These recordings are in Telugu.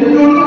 ఎన్నో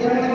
Gracias.